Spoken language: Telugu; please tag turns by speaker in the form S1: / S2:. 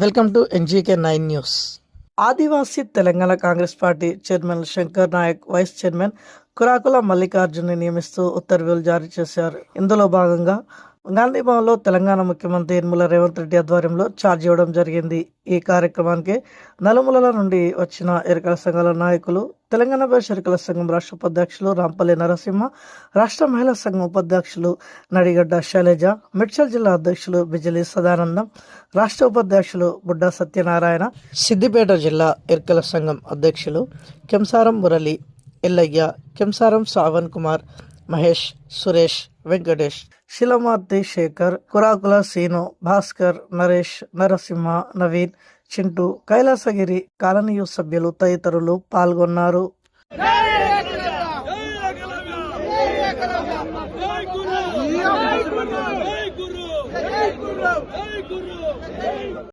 S1: Welcome to NGK nine news. Adivasi Telangana Congress party chairman Shankar Nayak vice chairman Kurakula మల్లికార్జున్ని నియమిస్తూ ఉత్తర్వులు జారీ చేశారు. ఇందులో భాగంగా గాంధీభవన్లో తెలంగాణ ముఖ్యమంత్రి యనమల రేవంత్ రెడ్డి ఆధ్వర్యంలో ఛార్జ్ ఇవ్వడం జరిగింది. ఈ కార్యక్రమానికి నలుమూలల నుండి వచ్చిన ఎరకల సంఘాల నాయకులు తెలంగాణ ప్రదేశ్ ఎరకల సంఘం రాష్ట్ర ఉపాధ్యక్షులు రాంపల్లి నరసింహ రాష్ట్ర మహిళా సంఘం ఉపాధ్యక్షులు నడిగడ్డ శైలజ మిడ్చల్ జిల్లా అధ్యక్షులు బిజలి సదానందం రాష్ట్ర ఉపాధ్యక్షులు బుడ్డా సత్యనారాయణ సిద్దిపేట జిల్లా ఎరకల సంఘం అధ్యక్షులు కెంసారం మురళి ఎల్లయ్య కెంసారం శ్రావణ్ కుమార్ మహేష్ సురేష్ వెంకటేష్ శిలమార్తి శేఖర్ కురాకుల సీను భాస్కర్ నరేష్ నరసింహ నవీన్ చింటూ కైలాసగిరి కాలనీయు సభ్యులు తదితరులు పాల్గొన్నారు.